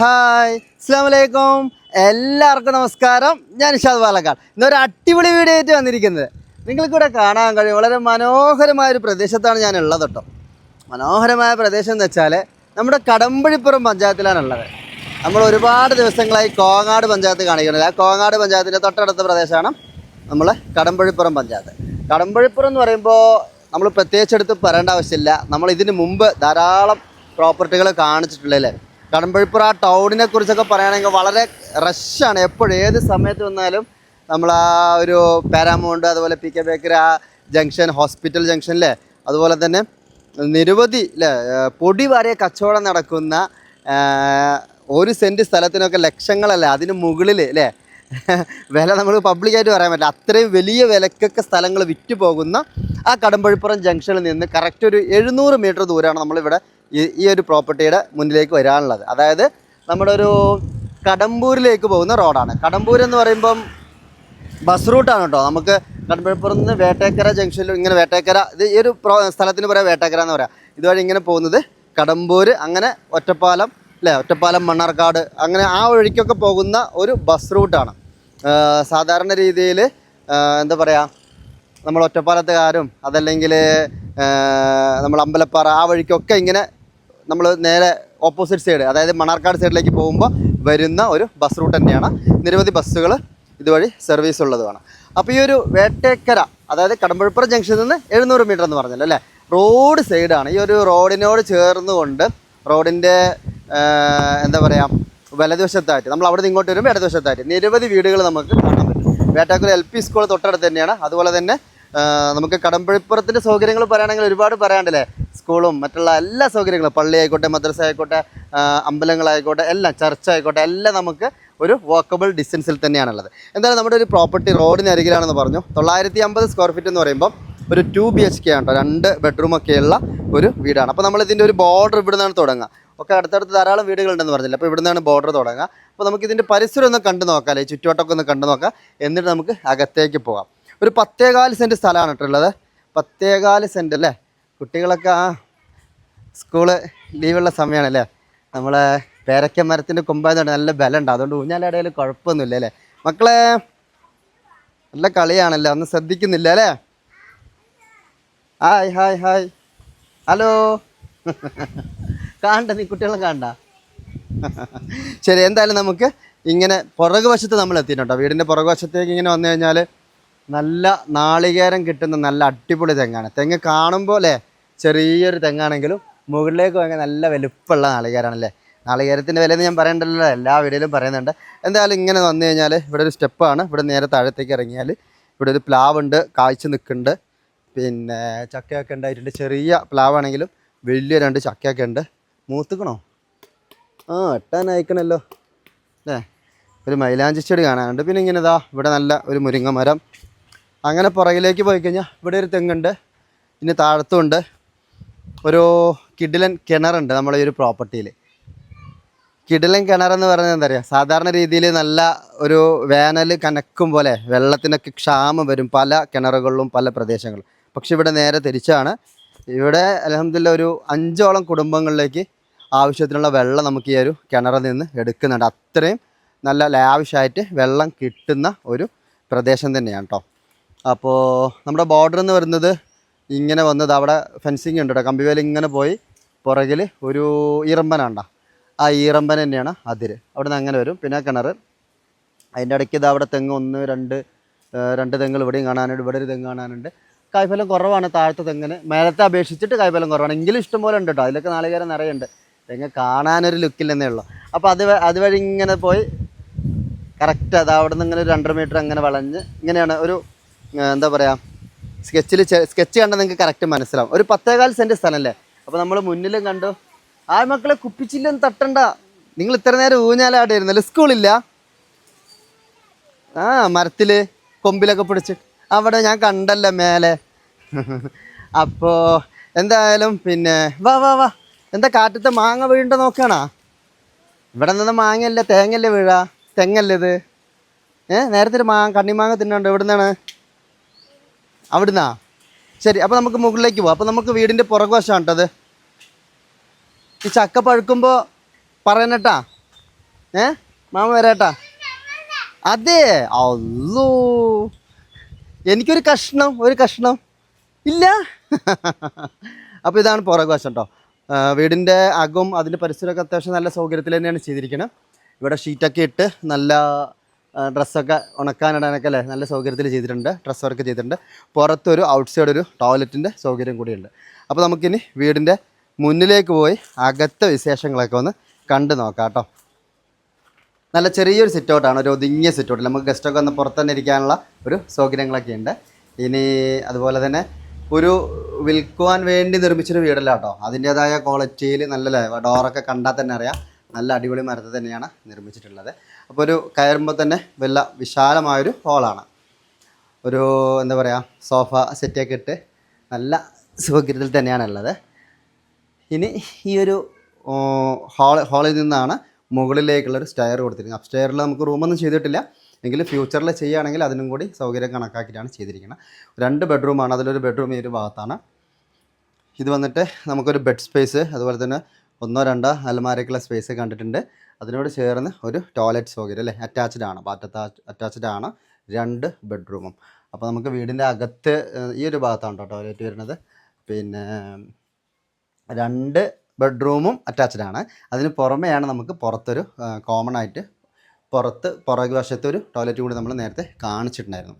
Hi അസ്സാം വലൈക്കും എല്ലാവർക്കും നമസ്കാരം. ഞാൻ ഇഷാദ് പാലക്കാട്. ഇന്നൊരു അടിപൊളി വീഡിയോ ആയിട്ട് വന്നിരിക്കുന്നത്. നിങ്ങൾക്കിവിടെ കാണാൻ കഴിയും. വളരെ മനോഹരമായ ഒരു പ്രദേശത്താണ് ഞാൻ ഉള്ളത് കേട്ടോ. മനോഹരമായ പ്രദേശം എന്ന് വെച്ചാൽ നമ്മുടെ കടമ്പഴിപ്പുറം പഞ്ചായത്തിലാണ് ഉള്ളത് നമ്മൾ ഒരുപാട് ദിവസങ്ങളായി കോങ്ങാട് പഞ്ചായത്ത് കാണിക്കുന്നത് ആ കോങ്ങാട് പഞ്ചായത്തിന്റെ തൊട്ടടുത്ത പ്രദേശമാണ് നമ്മൾ കടമ്പഴിപ്പുറം പഞ്ചായത്ത്. കടമ്പഴിപ്പുറം എന്ന് പറയുമ്പോൾ നമ്മൾ പ്രത്യേകിച്ച് എടുത്ത് പറയേണ്ട ആവശ്യമില്ല. നമ്മൾ ഇതിന് മുമ്പ് ധാരാളം പ്രോപ്പർട്ടികൾ കാണിച്ചിട്ടുള്ളല്ലേ കടമ്പഴിപ്പുറ ടൗണിനെ കുറിച്ചൊക്കെ പറയുകയാണെങ്കിൽ വളരെ റഷാണ്. എപ്പോഴും ഏത് സമയത്ത് വന്നാലും നമ്മൾ ആ ഒരു പാരാമൗണ്ട് അതുപോലെ പി കെ ബേക്കറി ആ ജംഗ്ഷൻ ഹോസ്പിറ്റൽ ജംഗ്ഷനിലെ അതുപോലെ തന്നെ നിരവധി അല്ലേ പൊടി വാരിയ കച്ചവടം നടക്കുന്ന ഒരു സെന്റ് സ്ഥലത്തിനൊക്കെ ലക്ഷങ്ങളല്ല അതിന് മുകളിൽ അല്ലേ വില നമ്മൾ പബ്ലിക്കായിട്ട് പറയാൻ പറ്റില്ല. അത്രയും വലിയ വിലക്കൊക്കെ സ്ഥലങ്ങൾ വിറ്റ് പോകുന്ന ആ കടമ്പഴിപ്പുറം ജംഗ്ഷനിൽ നിന്ന് കറക്റ്റ് ഒരു എഴുന്നൂറ് മീറ്റർ ദൂരമാണ് നമ്മളിവിടെ ഈ ഒരു പ്രോപ്പർട്ടിയുടെ മുന്നിലേക്ക് വരാനുള്ളത്. അതായത് നമ്മുടെ ഒരു കടമ്പൂരിലേക്ക് പോകുന്ന റോഡാണ്. കടമ്പൂർ എന്ന് പറയുമ്പം ബസ് റൂട്ടാണ് കേട്ടോ. നമുക്ക് കടമ്പഴപ്പുറത്ത് നിന്ന് വേട്ടേക്കര ജംഗ്ഷനിൽ ഇങ്ങനെ വേട്ടേക്കര ഇത് ഈ ഒരു സ്ഥലത്തിന് പറയാം വേട്ടേക്കര എന്ന് പറയാം. ഇതുവഴി ഇങ്ങനെ പോകുന്നത് കടമ്പൂർ അങ്ങനെ ഒറ്റപ്പാലം അല്ലേ? ഒറ്റപ്പാലം മണ്ണാർക്കാട് അങ്ങനെ ആ വഴിക്കൊക്കെ പോകുന്ന ഒരു ബസ് റൂട്ടാണ് സാധാരണ രീതിയിൽ എന്താ പറയുക നമ്മൾ ഒറ്റപ്പാലത്തുകാരും അതല്ലെങ്കിൽ നമ്മൾ അമ്പലപ്പാറ ആ വഴിക്കൊക്കെ ഇങ്ങനെ നമ്മൾ നേരെ ഓപ്പോസിറ്റ് സൈഡ് അതായത് മണ്ണാർക്കാട് സൈഡിലേക്ക് പോകുമ്പോൾ വരുന്ന ഒരു ബസ് റൂട്ട് തന്നെയാണ്. നിരവധി ബസ്സുകൾ ഇതുവഴി സർവീസ് ഉള്ളതുമാണ്. അപ്പോൾ ഈ ഒരു വേട്ടേക്കര അതായത് കടമ്പഴിപ്പുറം ജംഗ്ഷനിൽ നിന്ന് എഴുന്നൂറ് മീറ്റർ എന്ന് പറഞ്ഞല്ലോ അല്ലേ? റോഡ് സൈഡാണ് ഈ ഒരു റോഡിനോട് ചേർന്നുകൊണ്ട് റോഡിന്റെ എന്താ പറയുക വലതുവശത്തായിട്ട് നമ്മൾ അവിടെ നിന്ന് ഇങ്ങോട്ട് വരുമ്പോൾ ഇടതുവശത്തായിട്ട് നിരവധി വീടുകൾ നമുക്ക് കാണാൻ പറ്റും. വേട്ടാക്കുര എൽ പി സ്കൂൾ തൊട്ടടുത്ത് തന്നെയാണ്. അതുപോലെ തന്നെ നമുക്ക് കടമ്പഴിപ്പുറത്തിന്റെ സൗകര്യങ്ങൾ പറയുകയാണെങ്കിൽ ഒരുപാട് പറയാണ്ടല്ലേ സ്കൂളും മറ്റുള്ള എല്ലാ സൗകര്യങ്ങളും പള്ളി ആയിക്കോട്ടെ മദ്രസ ആയിക്കോട്ടെ അമ്പലങ്ങളായിക്കോട്ടെ എല്ലാം ചർച്ച ആയിക്കോട്ടെ എല്ലാം നമുക്ക് ഒരു വാക്കബിൾ ഡിസ്റ്റൻസിൽ തന്നെയാണുള്ളത്. എന്തായാലും നമ്മുടെ ഒരു പ്രോപ്പർട്ടി റോഡിന് അരികിലാണെന്ന് പറഞ്ഞു. തൊള്ളായിരത്തി അമ്പത് സ്ക്വയർ ഫീറ്റ് എന്ന് പറയുമ്പോൾ ഒരു ടു ബി എച്ച് കെ ആണ് രണ്ട് ബെഡ്റൂമൊക്കെയുള്ള ഒരു വീടാണ്. അപ്പോൾ നമ്മളിതിന്റെ ഒരു ബോർഡർ ഇവിടെ നിന്നാണ് തുടങ്ങുക. ഒക്കെ അടുത്തടുത്ത് ധാരാളം വീടുകളുണ്ടെന്ന് പറഞ്ഞില്ല? അപ്പോൾ ഇവിടെ നിന്നാണ് ബോർഡർ തുടങ്ങുക. അപ്പോൾ നമുക്ക് ഇതിന്റെ പരിസരം ഒന്ന് കണ്ടു നോക്കാം അല്ലെങ്കിൽ ചുറ്റുവട്ടമൊക്കെ ഒന്ന് കണ്ടു നോക്കാം. എന്നിട്ട് നമുക്ക് അകത്തേക്ക് പോകാം. ഒരു പത്തേകാൽ സെന്റ് സ്ഥലമാണ് കേട്ടോ ഉള്ളത്. പത്തേകാൽ സെന്റ് അല്ലേ? കുട്ടികളൊക്കെ ആ സ്കൂൾ ലീവുള്ള സമയമാണല്ലേ നമ്മളെ പേരക്ക മരത്തിന്റെ കൊമ്പായതുകൊണ്ട് നല്ല ബലം ഉണ്ട് അതുകൊണ്ട് ഊഞ്ഞാലിടയിൽ കുഴപ്പമൊന്നുമില്ല അല്ലേ? മക്കളെ നല്ല കളിയാണല്ലോ? ഒന്നും ശ്രദ്ധിക്കുന്നില്ല അല്ലേ? Hi hi hi. ഹലോ. കാണണ്ട നീ കുട്ടികളെ കാണണ്ട ശരി എന്തായാലും നമുക്ക് ഇങ്ങനെ പുറകു വശത്ത് നമ്മൾ എത്തിയിട്ടുണ്ടോ വീടിന്റെ പുറകു വശത്തേക്ക് ഇങ്ങനെ വന്നു കഴിഞ്ഞാൽ നല്ല നാളികേരം കിട്ടുന്ന നല്ല അടിപൊളി തെങ്ങാണ്. തെങ്ങ് കാണുമ്പോൾ അല്ലേ ചെറിയൊരു തെങ്ങാണെങ്കിലും മുകളിലേക്ക് പോയാൽ നല്ല വലുപ്പമുള്ള നാളികേരാണല്ലേ നാളികേരത്തിന്റെ വിലയെന്ന് ഞാൻ പറയണ്ടല്ലോ. എല്ലാ വീഡിയോയിലും പറയുന്നുണ്ട്. എന്തായാലും ഇങ്ങനെ വന്നു കഴിഞ്ഞാൽ ഇവിടെ ഒരു സ്റ്റെപ്പാണ്. ഇവിടെ നേരെ താഴത്തേക്ക് ഇറങ്ങിയാൽ ഇവിടെ ഒരു പ്ലാവുണ്ട്. കായ്ച്ചു നിൽക്കുന്നുണ്ട്. പിന്നെ ചക്കയൊക്കെ ഉണ്ടായിട്ടുണ്ട്. ചെറിയ പ്ലാവാണെങ്കിലും വലിയ രണ്ട് ചക്കയൊക്കെ ഉണ്ട്. മൂത്തുക്കണോ? ആ എട്ടാനയക്കണല്ലോ അല്ലേ? ഒരു മൈലാഞ്ചി ചെടി കാണാനുണ്ട്. പിന്നെ ഇങ്ങനെ ഇതാ ഇവിടെ നല്ല ഒരു മുരിങ്ങ മരം അങ്ങനെ പുറകിലേക്ക് പോയി കഴിഞ്ഞാൽ ഇവിടെ ഒരു തെങ്ങുണ്ട്. ഇനി താഴത്തുണ്ട് ഒരു കിഡിലൻ കിണറുണ്ട് നമ്മളെ ഈ ഒരു പ്രോപ്പർട്ടിയിൽ. കിടിലൻ കിണറെന്ന് പറയുന്നത് എന്താ പറയുക? സാധാരണ രീതിയിൽ നല്ല ഒരു വേനൽ കനക്കും പോലെ വെള്ളത്തിനൊക്കെ ക്ഷാമം വരും പല കിണറുകളിലും പല പ്രദേശങ്ങളിലും. പക്ഷെ ഇവിടെ നേരെ തിരിച്ചാണ്. ഇവിടെ അലഹമില്ല ഒരു അഞ്ചോളം കുടുംബങ്ങളിലേക്ക് ആവശ്യത്തിനുള്ള വെള്ളം നമുക്ക് ഈ ഒരു കിണറിൽ നിന്ന് എടുക്കുന്നുണ്ട്. അത്രയും നല്ല ലാവിഷായിട്ട് വെള്ളം കിട്ടുന്ന ഒരു പ്രദേശം തന്നെയാണ് കേട്ടോ അപ്പോൾ നമ്മുടെ ബോർഡർ എന്ന് പറയുന്നത് ഇങ്ങനെ വന്നത് അവിടെ ഫെൻസിങ് ഉണ്ട് കേട്ടോ കമ്പിവേല ഇങ്ങനെ പോയി പുറകിൽ ഒരു ഈറമ്പനാണ്ട ആ ഈറമ്പൻ തന്നെയാണ് അതിര്. അവിടെ നിന്ന് അങ്ങനെ വരും. പിന്നെ കിണർ അതിന്റെ ഇടയ്ക്ക് ഇത് അവിടെ തെങ്ങ് ഒന്ന് രണ്ട് രണ്ട് തെങ്ങ് ഇവിടെയും കാണാനുണ്ട്. ഇവിടെ ഒരു തെങ്ങ് കാണാനുണ്ട്. കായ്ഫലം കുറവാണ് താഴത്തെ തെങ്ങിന്. മേലത്തെ അപേക്ഷിച്ചിട്ട് കായ്ഫലം കുറവാണ്. എങ്കിലും ഇഷ്ടംപോലെ ഉണ്ട് കേട്ടോ അതിലൊക്കെ നാളികേരം നിറയുണ്ട്. തെങ്ങ് കാണാനൊരു ലുക്കില്ലെന്നേ ഉള്ളൂ. അപ്പോൾ അത് അതുവഴി ഇങ്ങനെ പോയി കറക്റ്റ് അത് അവിടെ നിന്ന് ഇങ്ങനെ ഒരു രണ്ടര മീറ്റർ അങ്ങനെ വളഞ്ഞ് ഇങ്ങനെയാണ് ഒരു എന്താ പറയുക സ്കെച്ചിൽ സ്കെച്ച് കണ്ടാൽ നിങ്ങൾക്ക് കറക്റ്റ് മനസ്സിലാവും. ഒരു പത്തേകാൽ സെന്റ് സ്ഥലമല്ലേ അപ്പോൾ നമ്മൾ മുന്നിലും കണ്ടു. ആ മക്കളെ കുപ്പിച്ചില്ലൊന്നും തട്ടണ്ട. നിങ്ങൾ ഇത്ര നേരം ഊഞ്ഞാലാടായിരുന്നല്ലോ സ്കൂളില്ല ആ മരത്തിൽ കൊമ്പിലൊക്കെ പിടിച്ച്. അവിടെ ഞാൻ കണ്ടല്ലോ മേലെ. അപ്പോൾ എന്തായാലും പിന്നെ വാ വാ വാ. എന്താ കാറ്റത്തെ മാങ്ങ വീണ്ട നോക്കണാ? ഇവിടെ നിന്ന് മാങ്ങയല്ലേ തേങ്ങയല്ലേ വീഴാ? തെങ്ങല്ലേ ഇത്? ഏഹ് നേരത്തെ മാങ്ങ കണ്ണിമാങ്ങ തിന്നുണ്ടോ? ഇവിടെ നിന്നാണ് അവിടുന്നാ? ശരി അപ്പോൾ നമുക്ക് മുകളിലേക്ക് പോവാം. അപ്പോൾ നമുക്ക് വീടിന്റെ പുറകുവശമാണ് കേട്ടത് ഈ ചക്ക പഴുക്കുമ്പോൾ പറയണട്ടാ. ഏ? മാമ വരാട്ടാ. അതെ. അല്ലോ എനിക്കൊരു കഷ്ണം ഒരു കഷ്ണം. ഇല്ല. അപ്പോൾ ഇതാണ് പുറകുവശം കേട്ടോ. വീടിന്റെ അകവും അതിന്റെ പരിസരമൊക്കെ അത്യാവശ്യം നല്ല സൗകര്യത്തിൽ തന്നെയാണ് ചെയ്തിരിക്കുന്നത് ഇവിടെ ഷീറ്റൊക്കെ ഇട്ട് നല്ല ഡ്രസ്സൊക്കെ ഉണക്കാനിടാനൊക്കെ അല്ലേ നല്ല സൗകര്യത്തിൽ ചെയ്തിട്ടുണ്ട് ഡ്രസ്സ് വർക്ക് ചെയ്തിട്ടുണ്ട്. പുറത്തൊരു ഔട്ട് സൈഡ് ഒരു ടോയ്ലറ്റിന്റെ സൗകര്യം കൂടിയുണ്ട്. അപ്പോൾ നമുക്കിനി വീടിന്റെ മുന്നിലേക്ക് പോയി അകത്തെ വിശേഷങ്ങളൊക്കെ ഒന്ന് കണ്ടു നോക്കാം കേട്ടോ. നല്ല ചെറിയൊരു സിറ്റ് ഔട്ടാണ് ഒരു ഒതുങ്ങിയ സിറ്റ് ഔട്ടിൽ നമുക്ക് ഗസ്റ്റൊക്കെ ഒന്ന് പുറത്ത് തന്നെ ഇരിക്കാനുള്ള ഒരു സൗകര്യങ്ങളൊക്കെ ഉണ്ട്. ഇനി അതുപോലെ തന്നെ ഒരു വിൽക്കുവാൻ വേണ്ടി നിർമ്മിച്ചൊരു വീടല്ല കേട്ടോ. അതിന്റേതായ ക്വാളിറ്റിയിൽ നല്ല ഡോറൊക്കെ കണ്ടാൽ തന്നെ അറിയാം. നല്ല അടിപൊളി മരത്തിൽ തന്നെയാണ് നിർമ്മിച്ചിട്ടുള്ളത്. അപ്പോൾ ഒരു കയറുമ്പോൾ തന്നെ വല്ല വിശാലമായൊരു ഹോളാണ് ഒരു എന്താ പറയുക സോഫ സെറ്റൊക്കെ ഇട്ട് നല്ല സുഖഗ്രഹത്തിൽ തന്നെയാണ് ഉള്ളത്. ഇനി ഈ ഒരു ഹാൾ ഹാളിൽ നിന്നാണ് മുകളിലേക്കുള്ളൊരു സ്റ്റയർ കൊടുത്തിരിക്കുന്നത്. അപ് സ്റ്റെയറിൽ നമുക്ക് റൂമൊന്നും ചെയ്തിട്ടില്ല. എങ്കിലും ഫ്യൂച്ചറിൽ ചെയ്യുകയാണെങ്കിൽ അതിനും കൂടി സൗകര്യം കണക്കാക്കിയിട്ടാണ് ചെയ്തിരിക്കുന്നത്. രണ്ട് ബെഡ്റൂമാണ് അതിലൊരു ബെഡ്റൂം ഈ ഒരു ഭാഗത്താണ്. ഇത് വന്നിട്ട് നമുക്കൊരു ബെഡ് സ്പേസ് അതുപോലെ തന്നെ ഒന്നോ രണ്ടോ അലമാരക്കുള്ള സ്പേസ് കണ്ടിട്ടുണ്ട്. അതിനോട് ചേർന്ന് ഒരു ടോയ്ലറ്റ് സൗകര്യം അല്ലേ? അറ്റാച്ച്ഡ് ആണ്. അപ്പോൾ അറ്റാച്ച്ഡ് ആണ് രണ്ട് ബെഡ്റൂമും അപ്പോൾ നമുക്ക് വീടിന്റെ അകത്ത് ഈ ഒരു ഭാഗത്താണ് കേട്ടോ ടോയ്ലറ്റ് വരുന്നത്. പിന്നെ രണ്ട് ബെഡ്റൂമും അറ്റാച്ച്ഡ് ആണ്. അതിന് പുറമെയാണ് നമുക്ക് പുറത്തൊരു കോമൺ ആയിട്ട് പുറത്ത് പുറകു വശത്ത് ഒരു ടോയ്ലറ്റ് കൂടി നമ്മൾ നേരത്തെ കാണിച്ചിട്ടുണ്ടായിരുന്നു.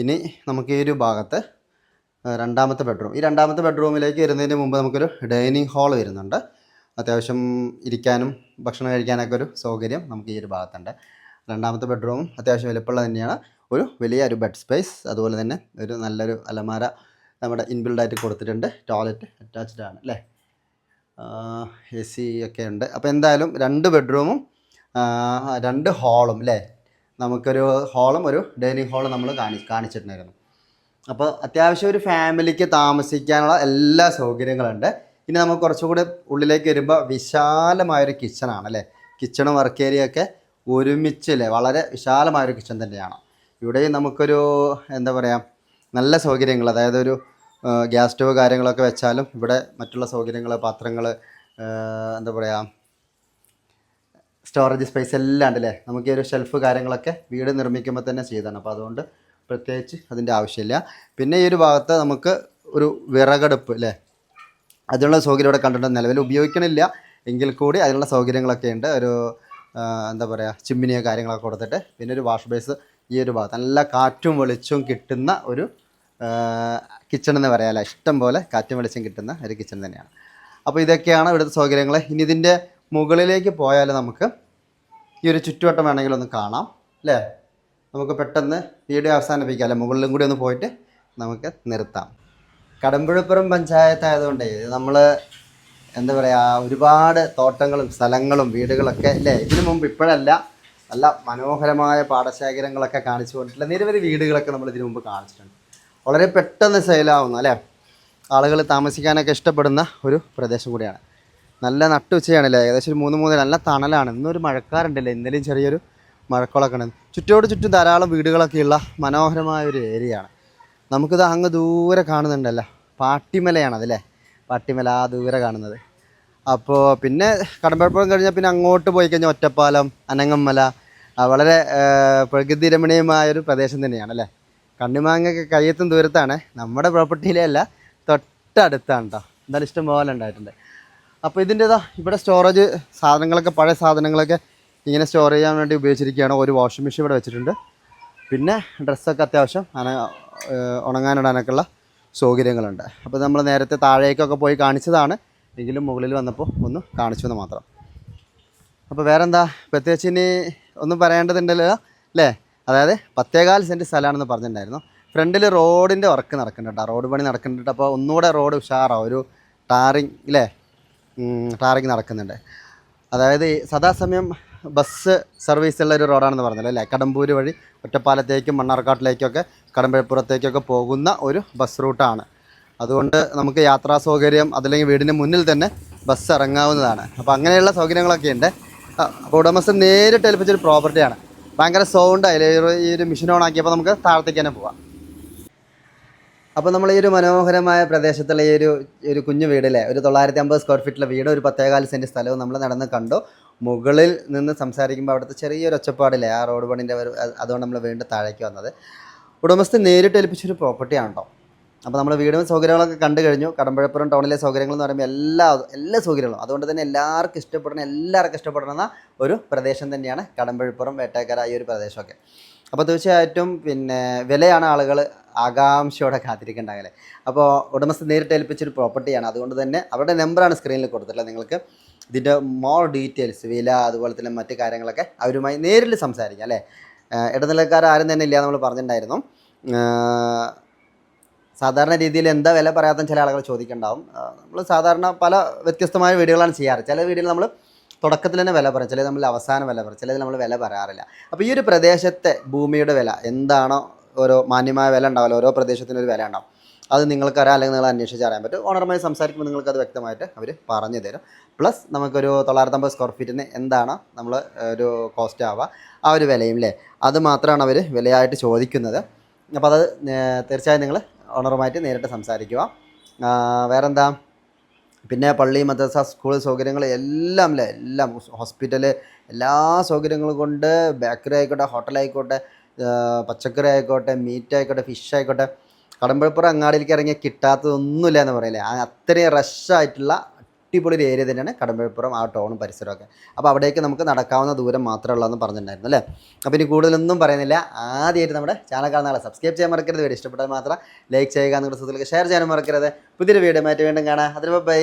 ഇനി നമുക്ക് ഈ ഒരു ഭാഗത്ത് രണ്ടാമത്തെ ബെഡ്റൂം ഈ രണ്ടാമത്തെ ബെഡ്റൂമിലേക്ക് വരുന്നതിന് മുമ്പ് നമുക്കൊരു ഡൈനിങ് ഹാൾ വരുന്നുണ്ട്. അത്യാവശ്യം ഇരിക്കാനും ഭക്ഷണം കഴിക്കാനൊക്കെ ഒരു സൗകര്യം നമുക്ക് ഈ ഒരു ഭാഗത്തുണ്ട്. രണ്ടാമത്തെ ബെഡ്റൂമും അത്യാവശ്യം വലുപ്പമുള്ള തന്നെയാണ്. ഒരു വലിയ ഒരു ബെഡ് സ്പേസ് അതുപോലെ തന്നെ ഒരു നല്ലൊരു അലമാര നമ്മുടെ ഇൻബിൽഡായിട്ട് കൊടുത്തിട്ടുണ്ട്. ടോയ്ലറ്റ് അറ്റാച്ച്ഡ് ആണ് അല്ലേ? എ സി ഒക്കെ ഉണ്ട്. അപ്പോൾ എന്തായാലും രണ്ട് ബെഡ്റൂമും രണ്ട് ഹാളും അല്ലേ? നമുക്കൊരു ഹാളും ഒരു ഡൈനിങ് ഹാളും നമ്മൾ കാണി കാണിച്ചിട്ടുണ്ടായിരുന്നു. അപ്പോൾ അത്യാവശ്യം ഒരു ഫാമിലിക്ക് താമസിക്കാനുള്ള എല്ലാ സൗകര്യങ്ങളുണ്ട്. ഇനി നമുക്ക് കുറച്ചുകൂടി ഉള്ളിലേക്ക് വരുമ്പോൾ വിശാലമായൊരു കിച്ചണാണ് അല്ലേ കിച്ചണും വർക്ക് ഏരിയ ഒക്കെ ഒരുമിച്ച് അല്ലേ വളരെ വിശാലമായൊരു കിച്ചൺ തന്നെയാണ്. ഇവിടെയും നമുക്കൊരു എന്താ പറയുക നല്ല സൗകര്യങ്ങൾ അതായത് ഒരു ഗ്യാസ് സ്റ്റവ് കാര്യങ്ങളൊക്കെ വെച്ചാലും ഇവിടെ മറ്റുള്ള സൗകര്യങ്ങൾ പാത്രങ്ങൾ എന്താ പറയുക സ്റ്റോറേജ് സ്പേസ് എല്ലാം ഉണ്ട് അല്ലേ നമുക്ക് ഈ ഒരു ഷെൽഫ് കാര്യങ്ങളൊക്കെ വീട് നിർമ്മിക്കുമ്പോൾ തന്നെ ചെയ്താണ്. അപ്പോൾ അതുകൊണ്ട് പ്രത്യേകിച്ച് അതിന്റെ ആവശ്യമില്ല. പിന്നെ ഈ ഒരു ഭാഗത്ത് നമുക്ക് ഒരു വിറകടുപ്പ് അല്ലേ? അതിനുള്ള സൗകര്യം ഇവിടെ കണ്ടിട്ടുണ്ട്. നിലവിൽ ഉപയോഗിക്കണില്ല. എങ്കിൽ കൂടി അതിനുള്ള സൗകര്യങ്ങളൊക്കെ ഉണ്ട്. ഒരു എന്താ പറയുക ചിമ്മിനിയോ കാര്യങ്ങളൊക്കെ കൊടുത്തിട്ട്. പിന്നെ ഒരു വാഷ് ബേസ് ഈ ഒരു ഭാഗത്ത്. നല്ല കാറ്റും വെളിച്ചവും കിട്ടുന്ന ഒരു കിച്ചൺ എന്ന് പറയാമല്ല ഇഷ്ടം പോലെ കാറ്റും വെളിച്ചം കിട്ടുന്ന ഒരു കിച്ചൺ തന്നെയാണ്. അപ്പോൾ ഇതൊക്കെയാണ് ഇവിടുത്തെ സൗകര്യങ്ങൾ ഇനി ഇതിന്റെ മുകളിലേക്ക് പോയാൽ നമുക്ക് ഈ ഒരു ചുറ്റുവട്ടം വേണമെങ്കിൽ ഒന്ന് കാണാം. അല്ലേ? നമുക്ക് പെട്ടെന്ന് വീഡിയോ അവസാനിപ്പിക്കാം. അല്ലെ? മുകളിലും കൂടി ഒന്ന് പോയിട്ട് നമുക്ക് നിർത്താം. കടമ്പുഴപ്പുറം പഞ്ചായത്ത് ആയതുകൊണ്ട് നമ്മൾ എന്താ പറയുക ഒരുപാട് തോട്ടങ്ങളും സ്ഥലങ്ങളും വീടുകളൊക്കെ അല്ലേ ഇതിനു മുമ്പ് ഇപ്പോഴല്ല. നല്ല മനോഹരമായ പാടശേഖരങ്ങളൊക്കെ കാണിച്ചു കൊണ്ടിട്ടുള്ള നിരവധി വീടുകളൊക്കെ നമ്മൾ ഇതിനു മുമ്പ് കാണിച്ചിട്ടുണ്ട്. വളരെ പെട്ടെന്ന് സെയിലാവുന്ന അല്ലേ? ആളുകൾ താമസിക്കാനൊക്കെ ഇഷ്ടപ്പെടുന്ന ഒരു പ്രദേശം കൂടിയാണ്. നല്ല നട്ടുച്ചയാണല്ലേ? ഏകദേശം ഒരു മൂന്ന് മൂന്ന് നല്ല തണലാണ്. ഇന്നൊരു മഴക്കാറുണ്ടല്ലേ? ഇന്നലെയും ചെറിയൊരു മഴക്കോളൊക്കെ ഉണ്ട്. ചുറ്റോട് ചുറ്റും ധാരാളം വീടുകളൊക്കെയുള്ള മനോഹരമായ ഒരു ഏരിയയാണ്. നമുക്കിത് അങ്ങ് ദൂരെ കാണുന്നുണ്ടല്ലോ. പാട്ടിമലയാണ് അതല്ലേ പാട്ടിമല ആ ദൂരെ കാണുന്നത്. അപ്പോൾ പിന്നെ കടമ്പഴപ്പുറം കഴിഞ്ഞാൽ പിന്നെ അങ്ങോട്ട് പോയി കഴിഞ്ഞാൽ ഒറ്റപ്പാലം അനങ്ങമ്മല വളരെ പ്രകൃതി രമണീയമായൊരു പ്രദേശം തന്നെയാണ് അല്ലേ കണ്ണിമാങ്ങയൊക്കെ കയ്യത്തും ദൂരത്താണ്. നമ്മുടെ പ്രോപ്പർട്ടിയിലെ അല്ല തൊട്ടടുത്താണ് കേട്ടോ എന്തായാലും ഇഷ്ടം പോലെ ഉണ്ടായിട്ടുണ്ട്. അപ്പോൾ ഇതിന്റെതാ ഇവിടെ സ്റ്റോറേജ് സാധനങ്ങളൊക്കെ പഴയ സാധനങ്ങളൊക്കെ ഇങ്ങനെ സ്റ്റോർ ചെയ്യാൻ വേണ്ടി ഉപയോഗിച്ചിരിക്കുകയാണ്. ഒരു വാഷിംഗ് മെഷീൻ ഇവിടെ വെച്ചിട്ടുണ്ട്. പിന്നെ ഡ്രസ്സൊക്കെ അത്യാവശ്യം അന ഏഹ് ഉണങ്ങാനിടാനൊക്കെ ഉള്ള സൗകര്യങ്ങളുണ്ട്. അപ്പോൾ നമ്മൾ നേരത്തെ താഴേക്കൊക്കെ പോയി കാണിച്ചതാണ്. എങ്കിലും മുകളിൽ വന്നപ്പോൾ ഒന്ന് കാണിച്ചു എന്ന് മാത്രം. അപ്പോൾ വേറെന്താ? പ്രത്യേകിച്ച് ഇനി ഒന്നും പറയേണ്ടതുണ്ടല്ലോ അല്ലേ? അതായത് പത്തേകാൽ സെന്റ് സ്ഥലമാണെന്ന് പറഞ്ഞിട്ടുണ്ടായിരുന്നു. ഫ്രണ്ടിൽ റോഡിന്റെ വർക്ക് നടക്കുന്നുണ്ട് കേട്ടോ. റോഡ് പണി നടക്കുന്നുണ്ട്. അപ്പോൾ ഒന്നുകൂടെ റോഡ് ഉഷാറാവും. ഒരു ടാറിങ് ഇല്ലേ? ടാറിങ് നടക്കുന്നുണ്ട്. അതായത് സദാസമയം ബസ് സർവീസ് ഉള്ള ഒരു റോഡാണെന്ന് പറഞ്ഞല്ലോ അല്ലേ? കടമ്പൂര് വഴി ഒറ്റപ്പാലത്തേക്കും മണ്ണാർക്കാട്ടിലേക്കൊക്കെ കടമ്പഴപ്പുറത്തേക്കൊക്കെ പോകുന്ന ഒരു ബസ് റൂട്ടാണ്. അതുകൊണ്ട് നമുക്ക് യാത്രാ സൗകര്യം അതല്ലെങ്കിൽ വീടിന് മുന്നിൽ തന്നെ ബസ് ഇറങ്ങാവുന്നതാണ്. അപ്പോൾ അങ്ങനെയുള്ള സൗകര്യങ്ങളൊക്കെ ഉണ്ട്. അപ്പോൾ ഉടമസ്ഥൻ നേരിട്ട് ഏൽപ്പിച്ചൊരു പ്രോപ്പർട്ടിയാണ് ഭയങ്കര സൗണ്ട് അതിൽ ഈ ഒരു മെഷീൻ ഓൺ ആക്കിയപ്പോൾ നമുക്ക് താഴത്തേക്ക് തന്നെ പോവാം. അപ്പോൾ നമ്മൾ ഈ ഒരു മനോഹരമായ പ്രദേശത്തുള്ള ഈ ഒരു ഒരു കുഞ്ഞു വീടല്ലേ ഒരു തൊള്ളായിരത്തി അമ്പത് സ്ക്വയർ ഫീറ്റിലെ വീട് ഒരു പത്തേകാൽ സെന്റ് സ്ഥലവും നമ്മൾ നടന്ന് കണ്ടു. മുകളിൽ നിന്ന് സംസാരിക്കുമ്പോൾ അവിടുത്തെ ചെറിയൊരു ഒച്ചപ്പാടില്ലേ ആ റോഡ് പണിന്റെ അതുകൊണ്ട് നമ്മൾ വീണ്ടും താഴേക്ക് വന്നത്. ഉടമസ്ഥ നേരിട്ട് ഏൽപ്പിച്ചൊരു പ്രോപ്പർട്ടിയാണ് കേട്ടോ അപ്പോൾ നമ്മൾ വീടും സൗകര്യങ്ങളൊക്കെ കണ്ടു കഴിഞ്ഞു. കടമ്പഴപ്പുറം ടൗണിലെ സൗകര്യങ്ങൾ എന്ന് പറയുമ്പോൾ എല്ലാ എല്ലാ സൗകര്യങ്ങളും. അതുകൊണ്ട് തന്നെ എല്ലാവർക്കും ഇഷ്ടപ്പെടുന്ന എല്ലാവർക്കും ഇഷ്ടപ്പെടുന്ന ഒരു പ്രദേശം തന്നെയാണ് കടമ്പഴപ്പുറം വേട്ടേക്കര ഈ ഒരു പ്രദേശമൊക്കെ. അപ്പോൾ തീർച്ചയായിട്ടും പിന്നെ വിലയാണ് ആളുകൾ ആകാംക്ഷയോടെ കാത്തിരിക്കേണ്ടാകല്ലേ അപ്പോൾ ഉടമസ്ഥ നേരിട്ട് ഏൽപ്പിച്ചൊരു പ്രോപ്പർട്ടിയാണ്. അതുകൊണ്ട് തന്നെ അവരുടെ നമ്പറാണ് സ്ക്രീനിൽ കൊടുത്തിട്ടുള്ളത്. നിങ്ങൾക്ക് ഇതിന്റെ മോർ ഡീറ്റെയിൽസ് വില അതുപോലെ തന്നെ മറ്റു കാര്യങ്ങളൊക്കെ അവരുമായി നേരിൽ സംസാരിക്കാം അല്ലേ? ഇടനിലക്കാർ ആരും തന്നെ ഇല്ല നമ്മൾ പറഞ്ഞിട്ടുണ്ടായിരുന്നു. സാധാരണ രീതിയിൽ എന്താ വില പറയാത്ത ചില ആളുകൾ ചോദിക്കേണ്ടാവും. നമ്മൾ സാധാരണ പല വ്യത്യസ്തമായ വീഡിയോകളാണ് ചെയ്യാറ്. ചില വീഡിയോയിൽ നമ്മൾ തുടക്കത്തിൽ തന്നെ വില പറയും. ചിലത് നമ്മൾ അവസാനം വില പറയും. ചിലത് നമ്മൾ വില പറയാറില്ല. അപ്പോൾ ഈ ഒരു പ്രദേശത്തെ ഭൂമിയുടെ വില എന്താണോ ഓരോ മാന്യമായ വില ഉണ്ടാവില്ല. ഓരോ പ്രദേശത്തിന് ഒരു വില ഉണ്ടാവും. അത് നിങ്ങൾക്കറിയാം. അല്ലെങ്കിൽ നിങ്ങൾ അന്വേഷിച്ച് അറിയാൻ പറ്റും. ഓണറുമായി സംസാരിക്കുമ്പോൾ നിങ്ങൾക്കത് വ്യക്തമായിട്ട് അവർ പറഞ്ഞു തരും. പ്ലസ് നമുക്കൊരു തൊള്ളായിരത്തമ്പത് സ്ക്വയർ ഫീറ്റിന് എന്താണ് നമ്മൾ ഒരു കോസ്റ്റ് ആവുക. ആ ഒരു വിലയും അല്ലേ അത് മാത്രമാണ് അവർ വിലയായിട്ട് ചോദിക്കുന്നത്. അപ്പോൾ അത് തീർച്ചയായും നിങ്ങൾ ഓണറുമായിട്ട് നേരിട്ട് സംസാരിക്കുക. വേറെന്താ? പിന്നെ പള്ളി മദ്രസ സ്കൂൾ സൗകര്യങ്ങൾ എല്ലാം അല്ലേ എല്ലാം ഹോസ്പിറ്റൽ എല്ലാ സൗകര്യങ്ങളും കൊണ്ട് ബേക്കറി ആയിക്കോട്ടെ ഹോട്ടലായിക്കോട്ടെ പച്ചക്കറി ആയിക്കോട്ടെ മീറ്റ് ആയിക്കോട്ടെ ഫിഷ് ആയിക്കോട്ടെ. കടമ്പഴപ്പുറം അങ്ങാടിയിലേക്ക് ഇറങ്ങിയാൽ കിട്ടാത്തതൊന്നുമില്ല എന്ന് പറയില്ലേ? അത്രയും റഷ് റഷായിട്ടുള്ള അടിപൊളി ഒരു ഏരിയ തന്നെയാണ് കടമ്പഴപ്പുറം ആ ടൗണും പരിസരമൊക്കെ അപ്പോൾ അവിടേക്ക് നമുക്ക് നടക്കാവുന്ന ദൂരം മാത്രമേ ഉള്ളൂ എന്ന് പറഞ്ഞിട്ടുണ്ടായിരുന്നു അല്ലേ? അപ്പോൾ ഇനി കൂടുതലൊന്നും പറയുന്നില്ല. ആദ്യമായിട്ട് നമ്മുടെ ചാനൽ കാണുന്ന ആളെ സബ്സ്ക്രൈബ് ചെയ്യാൻ മറക്കരുത്. വീഡിയോ ഇഷ്ടപ്പെട്ടാൽ മാത്രം ലൈക്ക് ചെയ്യുക നിങ്ങളുടെ സുഹൃത്തുക്കൾക്ക് ഷെയർ ചെയ്യാനും മറക്കരുത്. പുതിയൊരു വീഡിയോ മാറ്റി വീണ്ടും കാണാം. അതിന് ബൈ